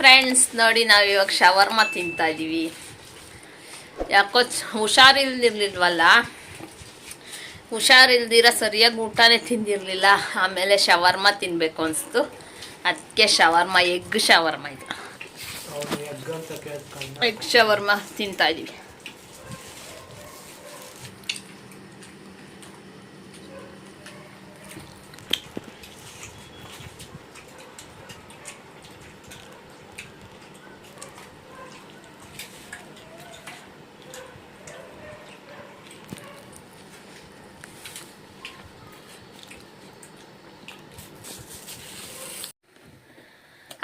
Friends ನೋಡಿ ನಾವು ಇವಾಗ ಶವರ್ಮ ತಿಂತಾ ಇದ್ದೀವಿ ಯಾಕೋ ಹುಷಾರಿಲ್ದಿರ್ಲಿಲ್ವಲ್ಲ? ಹುಷಾರಿಲ್ದಿರ ಸರಿಯಾಗಿ ಊಟನೇ ತಿಂದಿರಲಿಲ್ಲ. ಆಮೇಲೆ ಶವರ್ಮ ತಿನ್ನಬೇಕು ಅನಿಸ್ತು. ಅದಕ್ಕೆ ಶವರ್ಮ ಎಗ್ ಶವರ್ಮ ಇದು. ಎಗ್ ಶವರ್ಮ ತಿಂತಾ ಇದೀವಿ.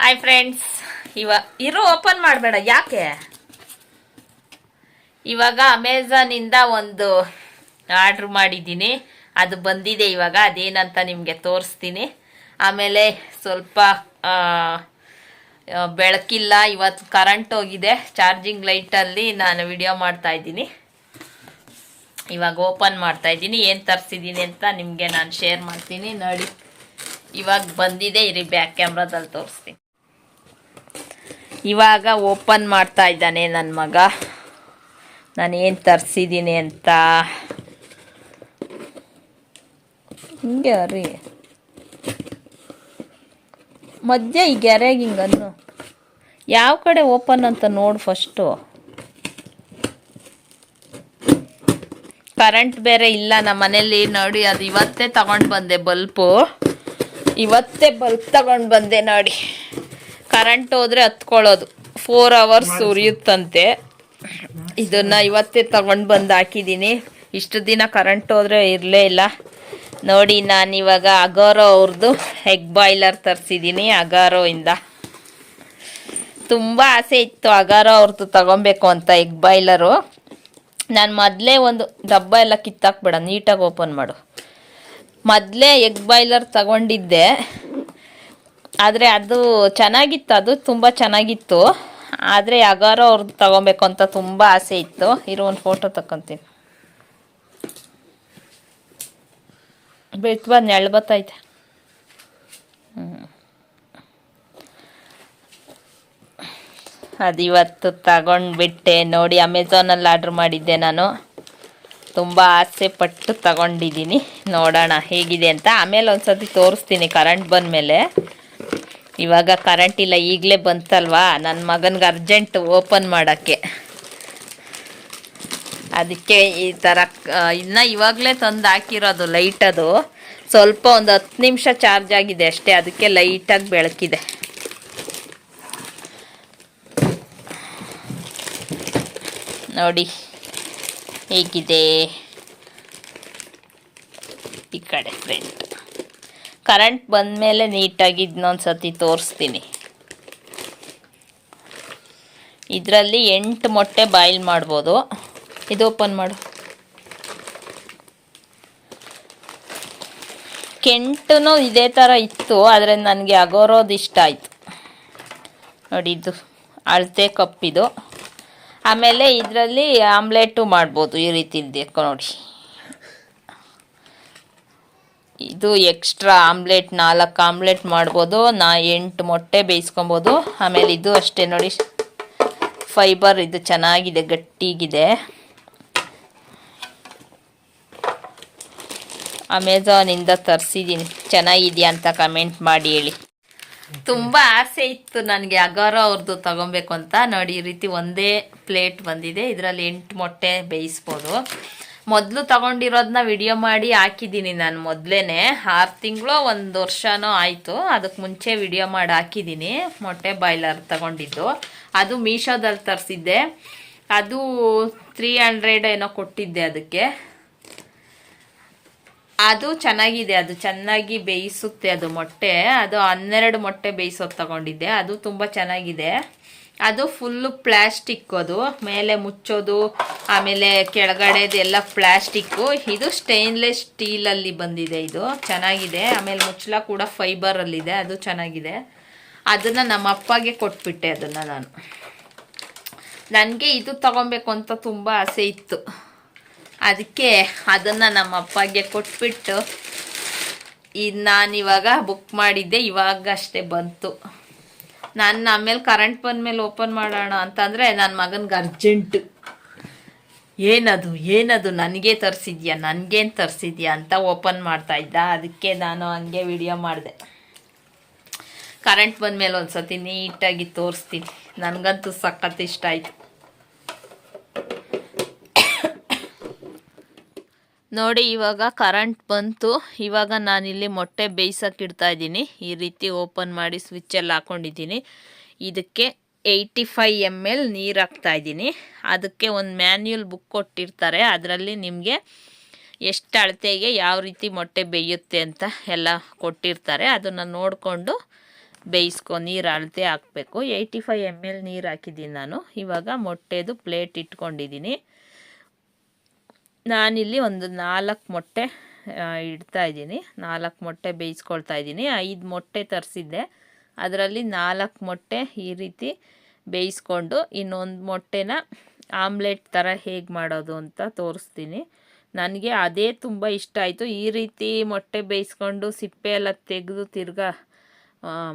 ಹಾಯ್ ಫ್ರೆಂಡ್ಸ್ ಇವ, ಇರೋ ಓಪನ್ ಮಾಡಬೇಡ. ಯಾಕೆ? ಇವಾಗ ಅಮೆಝಾನಿಂದ ಒಂದು ಆರ್ಡ್ರ್ ಮಾಡಿದ್ದೀನಿ. ಅದು ಬಂದಿದೆ ಇವಾಗ. ಅದೇನಂತ ನಿಮಗೆ ತೋರಿಸ್ತೀನಿ. ಆಮೇಲೆ ಸ್ವಲ್ಪ ಬೆಳಕಿಲ್ಲ. ಇವತ್ತು ಕರೆಂಟ್ ಹೋಗಿದೆ. ಚಾರ್ಜಿಂಗ್ ಲೈಟಲ್ಲಿ ನಾನು ವಿಡಿಯೋ ಮಾಡ್ತಾ ಇದ್ದೀನಿ. ಇವಾಗ ಓಪನ್ ಮಾಡ್ತಾ ಇದ್ದೀನಿ. ಏನು ತರಿಸಿದ್ದೀನಿ ಅಂತ ನಿಮಗೆ ನಾನು ಶೇರ್ ಮಾಡ್ತೀನಿ. ನೋಡಿ. ಇವಾಗ ಬಂದಿದೆ. ಇರಿ ಬ್ಯಾಕ್ ಕ್ಯಾಮ್ರಾದಲ್ಲಿ ತೋರಿಸ್ತೀನಿ. ಇವಾಗ ಓಪನ್ ಮಾಡ್ತಾ ಇದ್ದಾನೆ ನನ್ನ ಮಗ. ನಾನು ಏನು ತರಿಸಿದ್ದೀನಿ ಅಂತ. ಹಿಂಗೆ ರೀ ಮಧ್ಯ ಈ ಗೆರೆಗೆ ಹಿಂಗನ್ನು ಯಾವ ಕಡೆ ಓಪನ್ ಅಂತ ನೋಡು ಫಸ್ಟು. ಕರೆಂಟ್ ಬೇರೆ ಇಲ್ಲ, ನಮ್ಮ ಮನೇಲಿ ನೋಡಿ, ಅದು ಇವತ್ತೇ ತಗೊಂಡು ಬಂದೆ ಬಲ್ಪು. ಇವತ್ತೇ ಬಲ್ಪ್ ತಗೊಂಡು ಬಂದೆ ನೋಡಿ. ಕರೆಂಟ್ ಹೋದ್ರೆ ಹತ್ಕೊಳ್ಳೋದು. Four hours ಉರಿಯುತ್ತಂತೆ. ಇದನ್ನ ಇವತ್ತೇ ತಗೊಂಡು ಬಂದು ಹಾಕಿದ್ದೀನಿ ಇಷ್ಟು ದಿನ ಕರೆಂಟ್ ಹೋದ್ರೆ ಇರಲೇ ಇಲ್ಲ. ನೋಡಿ ನಾನು ಇವಾಗ ಅಗಾರೋ ಅವ್ರದ್ದು ಎಗ್ ಬಾಯ್ಲರ್ ತರಿಸಿದ್ದೀನಿ ಅಗಾರೋ ಇಂದ. ತುಂಬ ಆಸೆ ಇತ್ತು ಅಗಾರೋ ಅವ್ರದ್ದು ತಗೊಬೇಕು ಅಂತ ಎಗ್ ಬಾಯ್ಲರು ನಾನು ಮೊದಲೇ ಒಂದು ಡಬ್ಬ ಎಲ್ಲ ಕಿತ್ತಾಕ್ಬೇಡ ನೀಟಾಗಿ ಓಪನ್ ಮಾಡು. ಮೊದಲೇ ಎಗ್ ಬಾಯ್ಲರ್ ತಗೊಂಡಿದ್ದೆ. ಆದರೆ ಅದು ಚೆನ್ನಾಗಿತ್ತು, ಅದು ತುಂಬ ಚೆನ್ನಾಗಿತ್ತು. ಆದರೆ ಯಾಗಾರೋ ಅವ್ರದ್ದು ತಗೊಬೇಕು ಅಂತ ತುಂಬ ಆಸೆ ಇತ್ತು. ಇರೋ ಒಂದು ಫೋಟೋ ತಗೊತೀನಿ ಬಿಟ್ಟು ಬಂದು ನೆಳ ಬತ್ತೈತೆ. ಅದು ಇವತ್ತು ತಗೊಂಡ್ಬಿಟ್ಟೆ ನೋಡಿ ಅಮೆಝಾನಲ್ಲಿ ಆರ್ಡ್ರ್ ಮಾಡಿದ್ದೆ ನಾನು. ತುಂಬ ಆಸೆ ಪಟ್ಟು ತಗೊಂಡಿದ್ದೀನಿ. ನೋಡೋಣ ಹೇಗಿದೆ ಅಂತ. ಆಮೇಲೆ ಒಂದ್ಸತಿ ತೋರಿಸ್ತೀನಿ, ಕರೆಂಟ್ ಬಂದಮೇಲೆ. ಇವಾಗ ಕರೆಂಟ್ ಇಲ್ಲ, ಈಗಲೇ ಬಂತಲ್ವಾ? ನನ್ನ ಮಗನಿಗೆ ಅರ್ಜೆಂಟ್ ಓಪನ್ ಮಾಡೋಕ್ಕೆ. ಅದಕ್ಕೆ ಈ ಥರ ಇನ್ನು ಇವಾಗಲೇ ತಂದು ಹಾಕಿರೋದು ಲೈಟ್ ಅದು. ಸ್ವಲ್ಪ ಒಂದು ಹತ್ತು ನಿಮಿಷ ಚಾರ್ಜ್ ಆಗಿದೆ ಅಷ್ಟೇ, ಅದಕ್ಕೆ ಲೈಟಾಗಿ ಬೆಳಕಿದೆ. ನೋಡಿ, ಹೇಗಿದೆ? ಈ ಕಡೆ ಫ್ರಂಟ್ ಕರೆಂಟ್ ಬಂದಮೇಲೆ ನೀಟಾಗಿ ಇದನ್ನೊಂದು ಸತಿ ತೋರಿಸ್ತೀನಿ. ಇದರಲ್ಲಿ ಎಂಟು ಮೊಟ್ಟೆ ಬಾಯ್ಲ್ ಮಾಡ್ಬೋದು. ಇದು ಓಪನ್ ಮಾಡು. ಕೆಂಟು ಇದೇ ಥರ ಇತ್ತು, ಆದರೆ ನನಗೆ ಅಗೋರೋದು ಇಷ್ಟ ಆಯಿತು. ನೋಡಿ, ಇದು ಅಳತೆ ಕಪ್ಪಿದು. ಆಮೇಲೆ ಇದರಲ್ಲಿ ಆಮ್ಲೆಟು ಮಾಡ್ಬೋದು ಈ ರೀತಿ ಇದ್ದೇಕು ನೋಡಿ. ಇದು ಎಕ್ಸ್ಟ್ರಾ ಆಮ್ಲೆಟ್ ನಾಲ್ಕು ಆಮ್ಲೆಟ್ ಮಾಡ್ಬೋದು, ನಾ ಎಂಟು ಮೊಟ್ಟೆ ಬೇಯಿಸ್ಕೊಬೋದು. ಆಮೇಲೆ ಇದು ಅಷ್ಟೇ ನೋಡಿ ಫೈಬರ್ ಇದು ಚೆನ್ನಾಗಿದೆ, ಗಟ್ಟಿಗಿದೆ. ಅಮೆಝಾನಿಂದ ತರಿಸಿದ್ದೀನಿ ಚೆನ್ನಾಗಿದೆಯಾ ಅಂತ ಕಮೆಂಟ್ ಮಾಡಿ ಹೇಳಿ. ತುಂಬ ಆಸೆ ಇತ್ತು ನನಗೆ ಅಗಾರೋ ಅವ್ರದ್ದು ತಗೊಬೇಕು ಅಂತ. ನೋಡಿ, ಈ ರೀತಿ ಒಂದೇ ಪ್ಲೇಟ್ ಬಂದಿದೆ. ಇದರಲ್ಲಿ ಎಂಟು ಮೊಟ್ಟೆ ಬೇಯಿಸ್ಬೋದು. ಮೊದಲು ತಗೊಂಡಿರೋದನ್ನ ವಿಡಿಯೋ ಮಾಡಿ ಹಾಕಿದ್ದೀನಿ ನಾನು ಮೊದಲೇ ಆರು ತಿಂಗಳು, ಒಂದು ವರ್ಷನೋ ಆಯಿತು. ಅದಕ್ಕೆ ಮುಂಚೆ ವಿಡಿಯೋ ಮಾಡಿ ಹಾಕಿದ್ದೀನಿ. ಮೊಟ್ಟೆ ಬಾಯ್ಲರ್ ತಗೊಂಡಿದ್ದು. ಅದು ಮೀಶೋದಲ್ಲಿ ತರಿಸಿದ್ದೆ. ಅದು ತ್ರೀ ಹಂಡ್ರೆಡ್ ಏನೋ ಕೊಟ್ಟಿದ್ದೆ ಅದಕ್ಕೆ. ಅದು ಚೆನ್ನಾಗಿದೆ. ಅದು ಚೆನ್ನಾಗಿ ಬೇಯಿಸುತ್ತೆ ಅದು ಮೊಟ್ಟೆ. ಅದು ಹನ್ನೆರಡು ಮೊಟ್ಟೆ ಬೇಯಿಸೋದು ತಗೊಂಡಿದ್ದೆ. ಅದು ತುಂಬ ಚೆನ್ನಾಗಿದೆ. ಅದು ಫುಲ್ಲು ಪ್ಲ್ಯಾಸ್ಟಿಕ್ ಅದು. ಮೇಲೆ ಮುಚ್ಚೋದು, ಆಮೇಲೆ ಕೆಳಗಡೆದೆಲ್ಲ ಪ್ಲ್ಯಾಸ್ಟಿಕ್ಕು ಇದು ಸ್ಟೈನ್ಲೆಸ್ ಸ್ಟೀಲಲ್ಲಿ ಬಂದಿದೆ ಇದು. ಚೆನ್ನಾಗಿದೆ. ಆಮೇಲೆ ಮುಚ್ಚಲ ಕೂಡ ಫೈಬರಲ್ಲಿದೆ. ಅದು ಚೆನ್ನಾಗಿದೆ. ಅದನ್ನು ನಮ್ಮ ಅಪ್ಪಗೆ ಕೊಟ್ಬಿಟ್ಟೆ ಅದನ್ನು ನಾನು. ನನಗೆ ಇದು ತಗೊಬೇಕು ಅಂತ ತುಂಬ ಆಸೆ ಇತ್ತು. ಅದಕ್ಕೆ ಅದನ್ನು ನಮ್ಮ ಅಪ್ಪಗೆ ಕೊಟ್ಬಿಟ್ಟು ಇದು ನಾನಿವಾಗ ಬುಕ್ ಮಾಡಿದ್ದೆ. ಇವಾಗ ಅಷ್ಟೇ ಬಂತು. ನಾನು ಆಮೇಲೆ ಕರೆಂಟ್ ಬಂದ ಮೇಲೆ ಓಪನ್ ಮಾಡೋಣ ಅಂತಂದರೆ ನನ್ನ ಮಗನಿಗೆ ಅರ್ಜೆಂಟ್ ಏನದು ಏನದು ನನಗೆ ತರಿಸಿದ್ಯಾ, ನನಗೇನು ತರಿಸಿದ್ಯಾ ಅಂತ ಓಪನ್ ಮಾಡ್ತಾ ಇದ್ದ. ಅದಕ್ಕೆ ನಾನು ಹಂಗೆ ವಿಡಿಯೋ ಮಾಡಿದೆ. ಕರೆಂಟ್ ಬಂದ ಮೇಲೆ ಒಂದು ಸತಿ ನೀಟಾಗಿ ತೋರಿಸ್ತೀನಿ. ನನಗಂತೂ ಸಖತ್ ಇಷ್ಟ ಆಯಿತು. ನೋಡಿ, ಇವಾಗ ಕರೆಂಟ್ ಬಂತು. ಇವಾಗ ನಾನಿಲ್ಲಿ ಮೊಟ್ಟೆ ಬೇಯಿಸೋಕೆ ಇಡ್ತಾ ಇದ್ದೀನಿ. ಈ ರೀತಿ ಓಪನ್ ಮಾಡಿ ಸ್ವಿಚ್ಚಲ್ಲಿ ಹಾಕೊಂಡಿದ್ದೀನಿ. ಇದಕ್ಕೆ ಏಯ್ಟಿ ಫೈ ಎಂ ಎಲ್ ನೀರು ಹಾಕ್ತಾ ಇದ್ದೀನಿ. ಅದಕ್ಕೆ ಒಂದು ಮ್ಯಾನ್ಯೂಲ್ ಬುಕ್ ಕೊಟ್ಟಿರ್ತಾರೆ. ಅದರಲ್ಲಿ ನಿಮಗೆ ಎಷ್ಟು ಅಳತೆಗೆ ಯಾವ ರೀತಿ ಮೊಟ್ಟೆ ಬೇಯುತ್ತೆ ಅಂತ ಎಲ್ಲ ಕೊಟ್ಟಿರ್ತಾರೆ. ಅದನ್ನು ನೋಡಿಕೊಂಡು ಬೇಯಿಸ್ಕೊ, ನೀರು ಅಳತೆ ಹಾಕಬೇಕು. ಏಯ್ಟಿ ಫೈ ಎಂ ಎಲ್ ನೀರು ಹಾಕಿದ್ದೀನಿ ನಾನು. ಇವಾಗ ಮೊಟ್ಟೆದು ಪ್ಲೇಟ್ ಇಟ್ಕೊಂಡಿದ್ದೀನಿ. ನಾನಿಲ್ಲಿ ಒಂದು ನಾಲ್ಕು ಮೊಟ್ಟೆ ಇಡ್ತಾ ಇದ್ದೀನಿ. ನಾಲ್ಕು ಮೊಟ್ಟೆ ಬೇಯಿಸ್ಕೊಳ್ತಾ ಇದ್ದೀನಿ. ಐದು ಮೊಟ್ಟೆ ತರಿಸಿದ್ದೆ. ಅದರಲ್ಲಿ ನಾಲ್ಕು ಮೊಟ್ಟೆ ಈ ರೀತಿ ಬೇಯಿಸ್ಕೊಂಡು ಇನ್ನೊಂದು ಮೊಟ್ಟೆನ ಆಮ್ಲೆಟ್ ಥರ ಹೇಗೆ ಮಾಡೋದು ಅಂತ ತೋರಿಸ್ತೀನಿ. ನನಗೆ ಅದೇ ತುಂಬ ಇಷ್ಟ ಆಯಿತು. ಈ ರೀತಿ ಮೊಟ್ಟೆ ಬೇಯಿಸ್ಕೊಂಡು ಸಿಪ್ಪೆ ಎಲ್ಲ ತೆಗೆದು ತಿರ್ಗಾ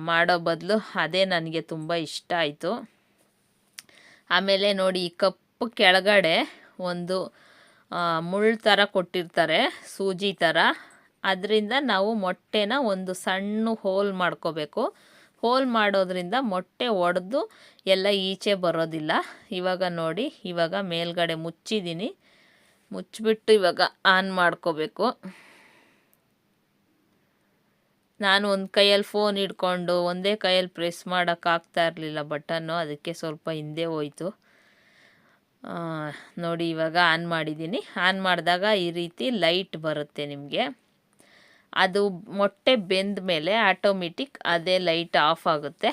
ಮಾಡೋ ಬದಲು ಅದೇ ನನಗೆ ತುಂಬ ಇಷ್ಟ ಆಯಿತು. ಆಮೇಲೆ ನೋಡಿ ಈ ಕಪ್ಪು ಕೆಳಗಡೆ ಒಂದು ಮುಳ್ಳು ಥರ ಕೊಟ್ಟಿರ್ತಾರೆ, ಸೂಜಿ ಥರ ಅದರಿಂದ ನಾವು ಮೊಟ್ಟೆನ ಒಂದು ಸಣ್ಣ ಹೋಲ್ ಮಾಡ್ಕೋಬೇಕು. ಹೋಲ್ ಮಾಡೋದ್ರಿಂದ ಮೊಟ್ಟೆ ಒಡೆದು ಎಲ್ಲ ಈಚೆ ಬರೋದಿಲ್ಲ. ಇವಾಗ ನೋಡಿ, ಇವಾಗ ಮೇಲ್ಗಡೆ ಮುಚ್ಚಿದ್ದೀನಿ ಮುಚ್ಚಿಬಿಟ್ಟು ಇವಾಗ ಆನ್ ಮಾಡ್ಕೋಬೇಕು. ನಾನು ಒಂದು ಕೈಯಲ್ಲಿ ಫೋನ್ ಹಿಡ್ಕೊಂಡು, ಒಂದೇ ಕೈಯಲ್ಲಿ ಪ್ರೆಸ್ ಮಾಡೋಕ್ಕಾಗ್ತಾ ಇರಲಿಲ್ಲ ಬಟನ್ನು ಅದಕ್ಕೆ ಸ್ವಲ್ಪ ಹಿಂದೆ ಹೋಯ್ತು. ನೋಡಿ ಇವಾಗ ಆನ್ ಮಾಡಿದ್ದೀನಿ. ಆನ್ ಮಾಡಿದಾಗ ಈ ರೀತಿ ಲೈಟ್ ಬರುತ್ತೆ ನಿಮಗೆ. ಅದು ಮೊಟ್ಟೆ ಬೆಂದ ಮೇಲೆ ಆಟೋಮೆಟಿಕ್ ಅದೇ ಲೈಟ್ ಆಫ್ ಆಗುತ್ತೆ.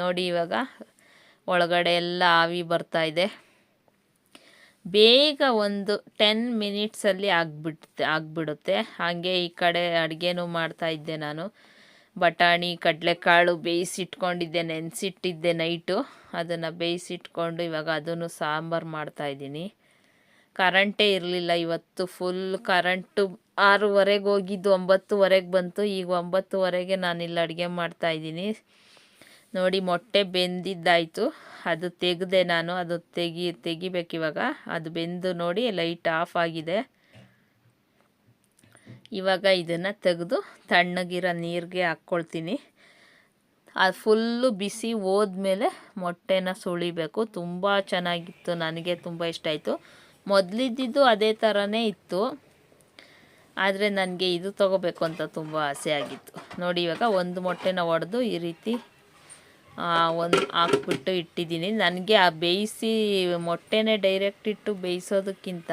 ನೋಡಿ ಇವಾಗ ಒಳಗಡೆ ಎಲ್ಲ ಆವಿ ಬರ್ತಾ ಇದೆ. ಬೇಗ ಒಂದು ಟೆನ್ ಮಿನಿಟ್ಸಲ್ಲಿ ಆಗ್ಬಿಡ್ತೆ ಆಗಿಬಿಡುತ್ತೆ. ಹಾಗೆ ಈ ಕಡೆ ಅಡುಗೆನೂ ಮಾಡ್ತಾ ಇದ್ದೆ ನಾನು. ಬಟಾಣಿ, ಕಡಲೆಕಾಳು ಬೇಯಿಸಿಟ್ಕೊಂಡಿದ್ದೆ, ನೆನೆಸಿಟ್ಟಿದ್ದೆ ನೈಟು. ಅದನ್ನು ಬೇಯಿಸಿಟ್ಕೊಂಡು ಇವಾಗ ಅದನ್ನು ಸಾಂಬಾರು ಮಾಡ್ತಾಯಿದ್ದೀನಿ ಕರೆಂಟೇ ಇರಲಿಲ್ಲ ಇವತ್ತು ಫುಲ್ ಕರೆಂಟು ಆರೂವರೆಗೆ ಹೋಗಿದ್ದು, ಒಂಬತ್ತುವರೆಗೆ ಬಂತು. ಈಗ ಒಂಬತ್ತುವರೆಗೆ ಇಲ್ಲಿ ಅಡುಗೆ ಮಾಡ್ತಾಯಿದ್ದೀನಿ ನೋಡಿ, ಮೊಟ್ಟೆ ಬೆಂದಿದ್ದಾಯಿತು. ಅದು ತೆಗೆದೆ ನಾನು, ಅದು ತೆಗಿ ತೆಗಿಬೇಕು ಇವಾಗ ಅದು ಬೆಂದು ನೋಡಿ, ಲೈಟ್ ಆಫ್ ಆಗಿದೆ. ಇವಾಗ ಇದನ್ನು ತೆಗೆದು ತಣ್ಣಗಿರೋ ನೀರಿಗೆ ಹಾಕ್ಕೊಳ್ತೀನಿ. ಅದು ಫುಲ್ಲು ಬಿಸಿ ಹೋದ್ಮೇಲೆ ಮೊಟ್ಟೆನ ಸುಳಿಬೇಕು ತುಂಬ ಚೆನ್ನಾಗಿತ್ತು. ನನಗೆ ತುಂಬ ಇಷ್ಟ ಆಯಿತು. ಮೊದಲಿದ್ದಿದ್ದು ಅದೇ ಥರನೇ ಇತ್ತು. ಆದರೆ ನನಗೆ ಇದು ತೊಗೋಬೇಕು ಅಂತ ತುಂಬ ಆಸೆ ಆಗಿತ್ತು. ನೋಡಿ, ಇವಾಗ ಒಂದು ಮೊಟ್ಟೆನ ಒಡೆದು ಈ ರೀತಿ ಒಂದು ಹಾಕ್ಬಿಟ್ಟು ಇಟ್ಟಿದ್ದೀನಿ. ನನಗೆ ಆ ಬೇಯಿಸಿ ಮೊಟ್ಟೆನೇ ಡೈರೆಕ್ಟ್ ಇಟ್ಟು ಬೇಯಿಸೋದಕ್ಕಿಂತ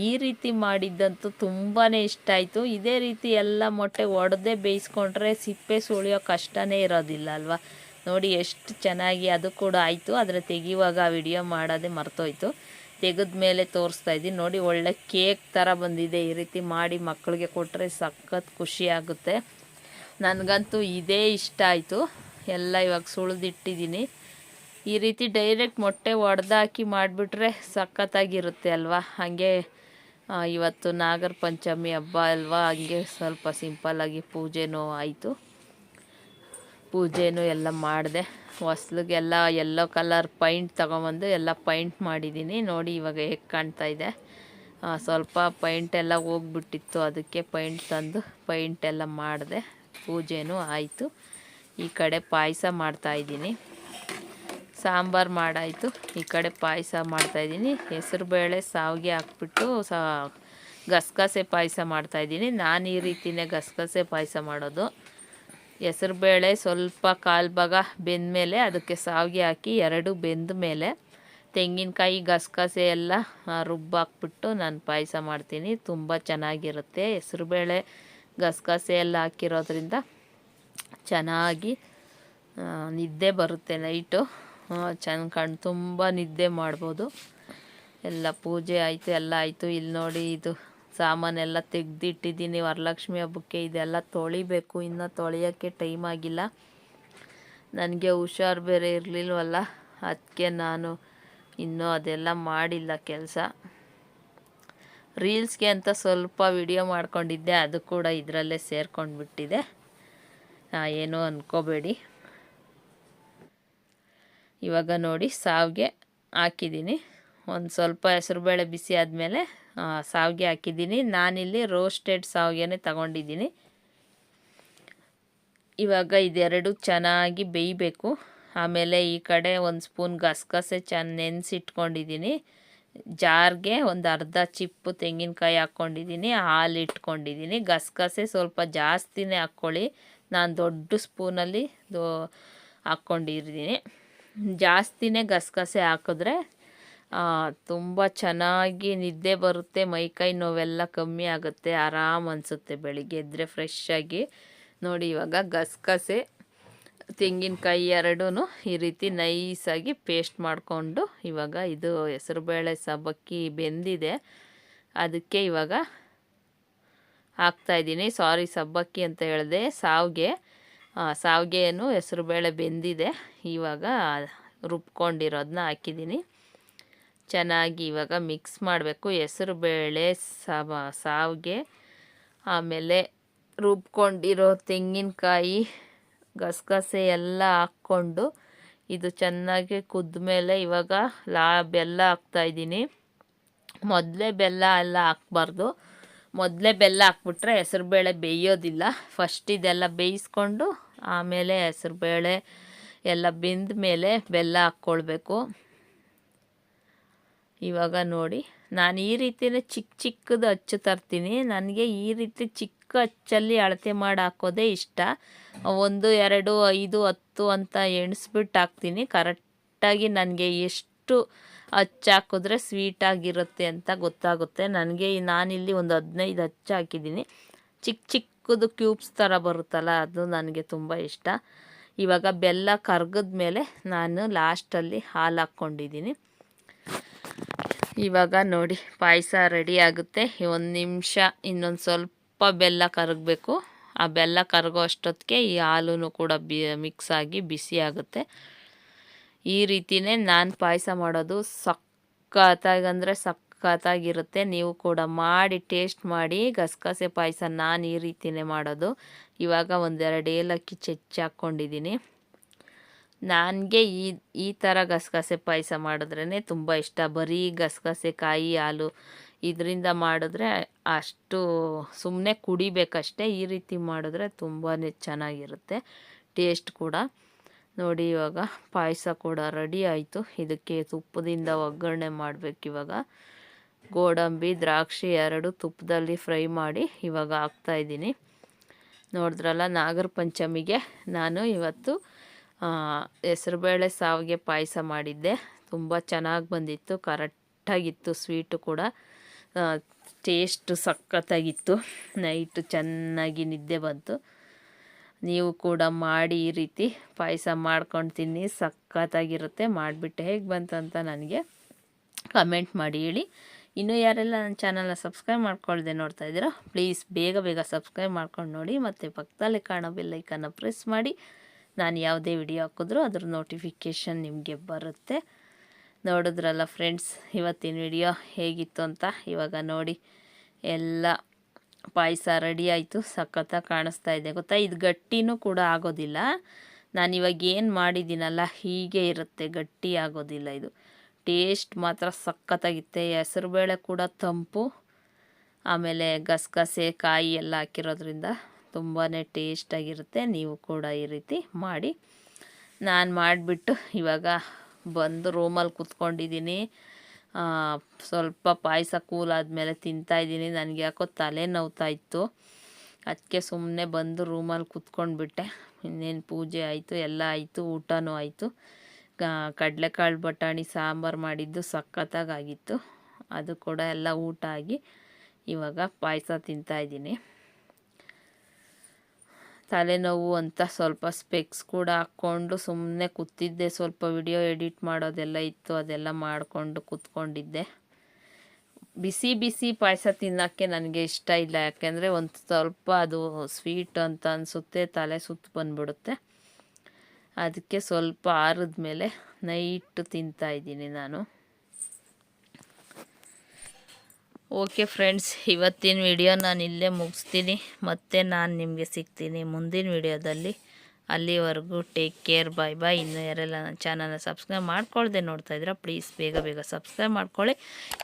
ಈ ರೀತಿ ಮಾಡಿದ್ದಂತೂ ತುಂಬಾ ಇಷ್ಟ ಆಯಿತು. ಇದೇ ರೀತಿ ಎಲ್ಲ ಮೊಟ್ಟೆ ಒಡೆದೇ ಬೇಯಿಸ್ಕೊಂಡ್ರೆ ಸಿಪ್ಪೆ ಸುಳಿಯೋ ಕಷ್ಟನೇ ಇರೋದಿಲ್ಲ ಅಲ್ವಾ? ನೋಡಿ ಎಷ್ಟು ಚೆನ್ನಾಗಿ ಅದು ಕೂಡ ಆಯಿತು. ಆದರೆ ತೆಗಿಯುವಾಗ ವಿಡಿಯೋ ಮಾಡೋದೇ ಮರ್ತೋಯ್ತು. ತೆಗೆದ ಮೇಲೆ ತೋರಿಸ್ತಾ ಇದ್ದೀನಿ. ನೋಡಿ ಒಳ್ಳೆ ಕೇಕ್ ಥರ ಬಂದಿದೆ. ಈ ರೀತಿ ಮಾಡಿ ಮಕ್ಕಳಿಗೆ ಕೊಟ್ಟರೆ ಸಖತ್ ಖುಷಿ ಆಗುತ್ತೆ. ನನಗಂತೂ ಇದೇ ಇಷ್ಟ ಆಯಿತು. ಎಲ್ಲ ಇವಾಗ ಸುಳಿದಿಟ್ಟಿದ್ದೀನಿ. ಈ ರೀತಿ ಡೈರೆಕ್ಟ್ ಮೊಟ್ಟೆ ಒಡೆದಾಕಿ ಮಾಡಿಬಿಟ್ರೆ ಸಖತ್ತಾಗಿರುತ್ತೆ ಅಲ್ವಾ? ಹಾಗೆ ಆ, ಇವತ್ತು ನಾಗರ ಪಂಚಮಿ ಹಬ್ಬ ಅಲ್ವಾ? ಹಂಗೆ ಸ್ವಲ್ಪ ಸಿಂಪಲ್ಲಾಗಿ ಪೂಜೆನೂ ಆಯಿತು. ಪೂಜೆನೂ ಎಲ್ಲ ಮಾಡಿದೆ. ಹೊಸ್ಲಿಗೆಲ್ಲ ಎಲ್ಲೋ ಕಲರ್ ಪೈಂಟ್ ತಗೊಂಬಂದು ಎಲ್ಲ ಪೈಂಟ್ ಮಾಡಿದ್ದೀನಿ ನೋಡಿ ಇವಾಗ ಹೇಗೆ ಕಾಣ್ತಾ ಇದೆ. ಸ್ವಲ್ಪ ಪೈಂಟ್ ಎಲ್ಲ ಹೋಗ್ಬಿಟ್ಟಿತ್ತು. ಅದಕ್ಕೆ ಪೈಂಟ್ ತಂದು ಪೈಂಟ್ ಎಲ್ಲ ಮಾಡಿದೆ. ಪೂಜೆನೂ ಆಯಿತು. ಈ ಕಡೆ ಪಾಯಸ ಮಾಡ್ತಾಯಿದ್ದೀನಿ ಸಾಂಬಾರು ಮಾಡಾಯಿತು. ಈ ಕಡೆ ಪಾಯಸ ಮಾಡ್ತಾಯಿದ್ದೀನಿ ಹೆಸರುಬೇಳೆ ಸಾವಿಗೆ ಹಾಕ್ಬಿಟ್ಟು ಸಾ ಗಸಗಸೆ ಪಾಯಸ ಮಾಡ್ತಾಯಿದ್ದೀನಿ ನಾನು ಈ ರೀತಿಯೇ ಗಸಗಸೆ ಪಾಯಸ ಮಾಡೋದು. ಹೆಸರುಬೇಳೆ ಸ್ವಲ್ಪ ಕಾಲು ಭಾಗ ಬೆಂದಮೇಲೆ ಅದಕ್ಕೆ ಸಾವಿಗೆ ಹಾಕಿ ಎರಡು ಬೆಂದ ಮೇಲೆ ತೆಂಗಿನಕಾಯಿ, ಗಸಗಸೆ ಎಲ್ಲ ರುಬ್ಬಾಕ್ಬಿಟ್ಟು ನಾನು ಪಾಯಸ ಮಾಡ್ತೀನಿ. ತುಂಬ ಚೆನ್ನಾಗಿರುತ್ತೆ. ಹೆಸರುಬೇಳೆ ಗಸಗಸೆ ಎಲ್ಲ ಹಾಕಿರೋದ್ರಿಂದ ಚೆನ್ನಾಗಿ ನಿದ್ದೆ ಬರುತ್ತೆ ನೈಟು. ಚೆನ್ನ ಕಣ್ಣು ತುಂಬ ನಿದ್ದೆ ಮಾಡ್ಬೋದು. ಎಲ್ಲ ಪೂಜೆ ಆಯಿತು, ಎಲ್ಲ ಆಯಿತು. ಇಲ್ಲಿ ನೋಡಿ ಇದು ಸಾಮಾನೆಲ್ಲ ತೆಗ್ದಿಟ್ಟಿದ್ದೀನಿ. ವರಲಕ್ಷ್ಮಿ ಹಬ್ಬಕ್ಕೆ ಇದೆಲ್ಲ ತೊಳಿಬೇಕು. ಇನ್ನು ತೊಳೆಯೋಕ್ಕೆ ಟೈಮ್ ಆಗಿಲ್ಲ. ನನಗೆ ಹುಷಾರು ಬೇರೆ ಇರಲಿಲ್ವಲ್ಲ? ಅದಕ್ಕೆ ನಾನು ಇನ್ನೂ ಅದೆಲ್ಲ ಮಾಡಿಲ್ಲ ಕೆಲಸ. ರೀಲ್ಸ್ಗೆ ಅಂತ ಸ್ವಲ್ಪ ವಿಡಿಯೋ ಮಾಡ್ಕೊಂಡಿದ್ದೆ. ಅದು ಕೂಡ ಇದರಲ್ಲೇ ಸೇರ್ಕೊಂಡು ಬಿಟ್ಟಿದೆ ಏನೂ ಅಂದ್ಕೋಬೇಡಿ ಇವಾಗ ನೋಡಿ ಸಾವಿಗೆ ಹಾಕಿದ್ದೀನಿ. ಒಂದು ಸ್ವಲ್ಪ ಹೆಸರುಬೇಳೆ ಬಿಸಿ ಆದಮೇಲೆ ಸಾವಿಗೆ ಹಾಕಿದ್ದೀನಿ. ನಾನಿಲ್ಲಿ ರೋಸ್ಟೆಡ್ ಸಾವಿಗೆನೇ ತಗೊಂಡಿದ್ದೀನಿ. ಇವಾಗ ಇದೆರಡು ಚೆನ್ನಾಗಿ ಬೇಯಬೇಕು. ಆಮೇಲೆ ಈ ಕಡೆ ಒಂದು ಸ್ಪೂನ್ ಗಸಗಸೆ ಚೆನ್ನ ನೆನೆಸಿಟ್ಕೊಂಡಿದ್ದೀನಿ. ಜಾರ್ಗೆ ಒಂದು ಅರ್ಧ ಚಿಪ್ಪು ತೆಂಗಿನಕಾಯಿ ಹಾಕ್ಕೊಂಡಿದ್ದೀನಿ. ಹಾಲು ಇಟ್ಕೊಂಡಿದ್ದೀನಿ. ಗಸಗಸೆ ಸ್ವಲ್ಪ ಜಾಸ್ತಿನೇ ಹಾಕ್ಕೊಳ್ಳಿ. ನಾನು ದೊಡ್ಡ ಸ್ಪೂನಲ್ಲಿ ದೋ ಹಾಕ್ಕೊಂಡಿದ್ದೀನಿ ಜಾಸ್ತಿನೇ ಗಸಗಸೆ ಹಾಕಿದ್ರೆ ತುಂಬ ಚೆನ್ನಾಗಿ ನಿದ್ದೆ ಬರುತ್ತೆ ಮೈಕೈ ನೋವೆಲ್ಲ ಕಮ್ಮಿ ಆಗುತ್ತೆ, ಆರಾಮ್ ಅನಿಸುತ್ತೆ ಬೆಳಿಗ್ಗೆ ಎದ್ದರೆ ಫ್ರೆಶ್ ಆಗಿ. ನೋಡಿ ಇವಾಗ ಗಸಗಸೆ, ತೆಂಗಿನಕಾಯಿ ಎರಡೂ ಈ ರೀತಿ ನೈಸಾಗಿ ಪೇಸ್ಟ್ ಮಾಡಿಕೊಂಡು ಇವಾಗ ಇದು ಹೆಸರುಬೇಳೆ ಸಬ್ಬಕ್ಕಿ ಬೆಂದಿದೆ. ಅದಕ್ಕೆ ಇವಾಗ ಹಾಕ್ತಾಯಿದ್ದೀನಿ ಸಾರಿ ಸಬ್ಬಕ್ಕಿ ಅಂತ ಹೇಳಿದೆ, ಸಾವಿಗೆ. ಸಾವಿಗೆನು ಹೆಸರುಬೇಳೆ ಬೆಂದಿದೆ. ಇವಾಗ ರುಬ್ಕೊಂಡಿರೋದನ್ನ ಹಾಕಿದ್ದೀನಿ. ಚೆನ್ನಾಗಿ ಇವಾಗ ಮಿಕ್ಸ್ ಮಾಡಬೇಕು. ಹೆಸರುಬೇಳೆ ಸಬ ಸಾವಿಗೆ, ಆಮೇಲೆ ರುಬ್ಕೊಂಡಿರೋ ತೆಂಗಿನಕಾಯಿ, ಗಸಗಸೆ ಎಲ್ಲ ಹಾಕ್ಕೊಂಡು ಇದು ಚೆನ್ನಾಗಿ ಕುದ್ದ ಮೇಲೆ ಇವಾಗ ಲಾ, ಬೆಲ್ಲ ಹಾಕ್ತಾಯಿದ್ದೀನಿ ಮೊದಲೇ ಬೆಲ್ಲ ಎಲ್ಲ ಹಾಕ್ಬಾರ್ದು. ಮೊದಲೇ ಬೆಲ್ಲ ಹಾಕ್ಬಿಟ್ರೆ ಹೆಸರುಬೇಳೆ ಬೇಯೋದಿಲ್ಲ. ಫಸ್ಟ್ ಇದೆಲ್ಲ ಬೇಯಿಸ್ಕೊಂಡು ಆಮೇಲೆ ಹೆಸರುಬೇಳೆ ಎಲ್ಲ ಬೆಂದ ಮೇಲೆ ಬೆಲ್ಲ ಹಾಕ್ಕೊಳ್ಬೇಕು. ಇವಾಗ ನೋಡಿ, ನಾನು ಈ ರೀತಿಯೇ ಚಿಕ್ಕ ಚಿಕ್ಕದು ಅಚ್ಚು ತರ್ತೀನಿ. ನನಗೆ ಈ ರೀತಿ ಚಿಕ್ಕ ಅಚ್ಚಲ್ಲಿ ಅಳತೆ ಮಾಡಿ ಹಾಕೋದೇ ಇಷ್ಟ. ಒಂದು, ಎರಡು, ಐದು, ಹತ್ತು ಅಂತ ಎಣಿಸ್ಬಿಟ್ಟು ಹಾಕ್ತೀನಿ. ಕರೆಕ್ಟಾಗಿ ನನಗೆ ಎಷ್ಟು ಅಚ್ಚು ಹಾಕಿದ್ರೆ ಸ್ವೀಟಾಗಿರುತ್ತೆ ಅಂತ ಗೊತ್ತಾಗುತ್ತೆ. ನನಗೆ ನಾನಿಲ್ಲಿ ಒಂದು ಹದಿನೈದು ಅಚ್ಚು ಹಾಕಿದ್ದೀನಿ. ಚಿಕ್ಕ ಚಿಕ್ಕದು ಕ್ಯೂಬ್ಸ್ ಥರ ಬರುತ್ತಲ್ಲ, ಅದು ನನಗೆ ತುಂಬ ಇಷ್ಟ. ಇವಾಗ ಬೆಲ್ಲ ಕರ್ಗದ ಮೇಲೆ ನಾನು ಲಾಸ್ಟಲ್ಲಿ ಹಾಲು ಹಾಕ್ಕೊಂಡಿದ್ದೀನಿ. ಇವಾಗ ನೋಡಿ, ಪಾಯಸ ರೆಡಿ ಆಗುತ್ತೆ. ಒಂದು ನಿಮಿಷ, ಇನ್ನೊಂದು ಸ್ವಲ್ಪ ಬೆಲ್ಲ ಕರಗಬೇಕು. ಆ ಬೆಲ್ಲ ಕರಗೋ ಅಷ್ಟೊತ್ತಿಗೆ ಈ ಹಾಲು ಕೂಡ ಬಿ ಮಿಕ್ಸ್ ಆಗಿ ಬಿಸಿ ಆಗುತ್ತೆ. ಈ ರೀತಿಯೇ ನಾನು ಪಾಯಸ ಮಾಡೋದು ಸಕ್ಕತ್ತಾಗಂದರೆ ಸಕ್ಕತ್ತಾಗಿರುತ್ತೆ ನೀವು ಕೂಡ ಮಾಡಿ ಟೇಸ್ಟ್ ಮಾಡಿ ಗಸಗಸೆ ಪಾಯಸ ನಾನು ಈ ರೀತಿಯೇ ಮಾಡೋದು. ಇವಾಗ ಒಂದೆರಡು ಏಲಕ್ಕಿ ಚೆಚ್ಚಿ ಹಾಕ್ಕೊಂಡಿದ್ದೀನಿ. ನನಗೆ ಈ ಈ ಥರ ಗಸಗಸೆ ಪಾಯಸ ಮಾಡಿದ್ರೇ ತುಂಬ ಇಷ್ಟ. ಬರೀ ಗಸಗಸೆ, ಕಾಯಿ, ಹಾಲು ಇದರಿಂದ ಮಾಡಿದ್ರೆ ಅಷ್ಟು ಸುಮ್ಮನೆ ಕುಡಿಬೇಕಷ್ಟೇ. ಈ ರೀತಿ ಮಾಡಿದ್ರೆ ತುಂಬಾ ಚೆನ್ನಾಗಿರುತ್ತೆ. ಟೇಸ್ಟ್ ಕೂಡ. ನೋಡಿ, ಇವಾಗ ಪಾಯಸ ಕೂಡ ರೆಡಿ ಆಯಿತು. ಇದಕ್ಕೆ ತುಪ್ಪದಿಂದ ಒಗ್ಗರಣೆ ಮಾಡಬೇಕು ಇವಾಗ. ಗೋಡಂಬಿ, ದ್ರಾಕ್ಷಿ ಎರಡು ತುಪ್ಪದಲ್ಲಿ ಫ್ರೈ ಮಾಡಿ ಇವಾಗ ಹಾಕ್ತಾಯಿದ್ದೀನಿ ನೋಡಿದ್ರಲ್ಲ, ನಾಗರ ಪಂಚಮಿಗೆ ನಾನು ಇವತ್ತು ಹೆಸರುಬೇಳೆ ಸಾವಿಗೆ ಪಾಯಸ ಮಾಡಿದ್ದೆ. ತುಂಬ ಚೆನ್ನಾಗಿ ಬಂದಿತ್ತು, ಕರೆಕ್ಟಾಗಿತ್ತು, ಸ್ವೀಟು ಕೂಡ. ಟೇಸ್ಟು ಸಖತ್ತಾಗಿತ್ತು. ನೈಟು ಚೆನ್ನಾಗಿ ನಿದ್ದೆ ಬಂತು. ನೀವು ಕೂಡ ಮಾಡಿ ಈ ರೀತಿ ಪಾಯಸ ಮಾಡ್ಕೊಂಡು ತಿನ್ನಿ, ಸಖತ್ತಾಗಿರುತ್ತೆ. ಮಾಡಿಬಿಟ್ಟು ಹೇಗೆ ಅಂತ ನನಗೆ ಕಮೆಂಟ್ ಮಾಡಿ ಹೇಳಿ. ಇನ್ನೂ ಯಾರೆಲ್ಲ ನನ್ನ ಚಾನಲ್ನ ಸಬ್ಸ್ಕ್ರೈಬ್ ಮಾಡ್ಕೊಳ್ಳದೆ ನೋಡ್ತಾ ಇದ್ದೀರಾ ಪ್ಲೀಸ್ ಬೇಗ ಬೇಗ ಸಬ್ಸ್ಕ್ರೈಬ್ ಮಾಡ್ಕೊಂಡು ನೋಡಿ. ಮತ್ತು ಪಕ್ಕದಲ್ಲಿ ಕಾಣೋ ಬೆಲ್ಲೈಕನ್ನು ಪ್ರೆಸ್ ಮಾಡಿ. ನಾನು ಯಾವುದೇ ವಿಡಿಯೋ ಹಾಕಿದ್ರೂ ಅದ್ರ ನೋಟಿಫಿಕೇಷನ್ ನಿಮಗೆ ಬರುತ್ತೆ. ನೋಡಿದ್ರಲ್ಲ ಫ್ರೆಂಡ್ಸ್ ಇವತ್ತಿನ ವಿಡಿಯೋ ಹೇಗಿತ್ತು ಅಂತ ಇವಾಗ ನೋಡಿ. ಎಲ್ಲ ಪಾಯಸ ರೆಡಿ ಆಯಿತು ಸಖತ್ತಾಗಿ ಕಾಣಿಸ್ತಾ ಇದೆ. ಗೊತ್ತಾ? ಇದು ಗಟ್ಟಿನೂ ಕೂಡ ಆಗೋದಿಲ್ಲ. ನಾನು ಇವಾಗ ಏನು ಮಾಡಿದ್ದೀನಲ್ಲ, ಹೀಗೆ ಇರುತ್ತೆ. ಗಟ್ಟಿ ಆಗೋದಿಲ್ಲ ಇದು. ಟೇಸ್ಟ್ ಮಾತ್ರ ಸಖತ್ತಾಗಿತ್ತೆ. ಹೆಸರುಬೇಳೆ ಕೂಡ ತಂಪು. ಆಮೇಲೆ ಗಸಗಸೆ, ಕಾಯಿ ಎಲ್ಲ ಹಾಕಿರೋದ್ರಿಂದ ತುಂಬಾ ಟೇಸ್ಟಾಗಿರುತ್ತೆ ನೀವು ಕೂಡ ಈ ರೀತಿ ಮಾಡಿ. ನಾನು ಮಾಡಿಬಿಟ್ಟು ಇವಾಗ ಬಂದು ರೂಮಲ್ಲಿ ಕೂತ್ಕೊಂಡಿದ್ದೀನಿ. ಸ್ವಲ್ಪ ಪಾಯಸ ಕೂಲಾದಮೇಲೆ ತಿಂತಾಯಿದ್ದೀನಿ ನನಗೆ ಯಾಕೋ ತಲೆ ನೋವ್ತಾ ಇತ್ತು. ಅದಕ್ಕೆ ಸುಮ್ಮನೆ ಬಂದು ರೂಮಲ್ಲಿ ಕೂತ್ಕೊಂಡ್ಬಿಟ್ಟೆ. ಇನ್ನೇನು ಪೂಜೆ ಆಯಿತು, ಎಲ್ಲ ಆಯಿತು, ಊಟನೂ ಆಯಿತು. ಕಡಲೆಕಾಳು ಬಟಾಣಿ ಸಾಂಬಾರು ಮಾಡಿದ್ದು ಸಖತ್ತಾಗಿತ್ತು ಅದು ಕೂಡ ಎಲ್ಲ ಊಟ ಆಗಿ ಇವಾಗ ಪಾಯಸ ತಿಂತಾಯಿದ್ದೀನಿ ತಲೆನೋವು ಅಂತ ಸ್ವಲ್ಪ ಸ್ಪೆಕ್ಸ್ ಕೂಡ ಹಾಕ್ಕೊಂಡು ಸುಮ್ಮನೆ ಕೂತಿದ್ದೆ. ಸ್ವಲ್ಪ ವಿಡಿಯೋ ಎಡಿಟ್ ಮಾಡೋದೆಲ್ಲ ಇತ್ತು, ಅದೆಲ್ಲ ಮಾಡಿಕೊಂಡು ಕೂತ್ಕೊಂಡಿದ್ದೆ. ಬಿಸಿ ಬಿಸಿ ಪಾಯಸ ತಿನ್ನೋಕ್ಕೆ ನನಗೆ ಇಷ್ಟ ಇಲ್ಲ. ಯಾಕೆಂದರೆ ಒಂದು ಸ್ವಲ್ಪ ಅದು ಸ್ವೀಟ್ ಅಂತ ಅನಿಸುತ್ತೆ, ತಲೆ ಸುತ್ತು ಬಂದ್ಬಿಡುತ್ತೆ. ಅದಕ್ಕೆ ಸ್ವಲ್ಪ ಆರಿದ ಮೇಲೆ ನೈಟ್ ತಿಂತಾಯಿದ್ದೀನಿ ನಾನು. ಓಕೆ ಫ್ರೆಂಡ್ಸ್ ಇವತ್ತಿನ ವಿಡಿಯೋ ನಾನು ಇಲ್ಲೇ ಮುಗಿಸ್ತೀನಿ. ಮತ್ತೆ ನಾನು ನಿಮಗೆ ಸಿಗ್ತೀನಿ ಮುಂದಿನ ವಿಡಿಯೋದಲ್ಲಿ ಅಲ್ಲಿವರೆಗೂ ಟೇಕ್ ಕೇರ್ ಬಾಯ್ ಬಾಯ್ ಇನ್ನು ಯಾರೆಲ್ಲ ನನ್ನ ಚಾನಲ್ನ ಸಬ್ಸ್ಕ್ರೈಬ್ ಮಾಡ್ಕೊಳ್ದೆ ನೋಡ್ತಾ ಇದ್ದೀರಾ ಪ್ಲೀಸ್ ಬೇಗ ಬೇಗ ಸಬ್ಸ್ಕ್ರೈಬ್ ಮಾಡ್ಕೊಳ್ಳಿ.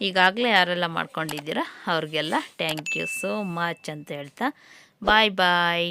ಈಗಾಗಲೇ ಯಾರೆಲ್ಲ ಮಾಡ್ಕೊಂಡಿದ್ದೀರಾ, ಅವ್ರಿಗೆಲ್ಲ ಥ್ಯಾಂಕ್ ಯು ಸೋ ಮಚ್ ಅಂತ ಹೇಳ್ತಾ ಬಾಯ್ ಬಾಯ್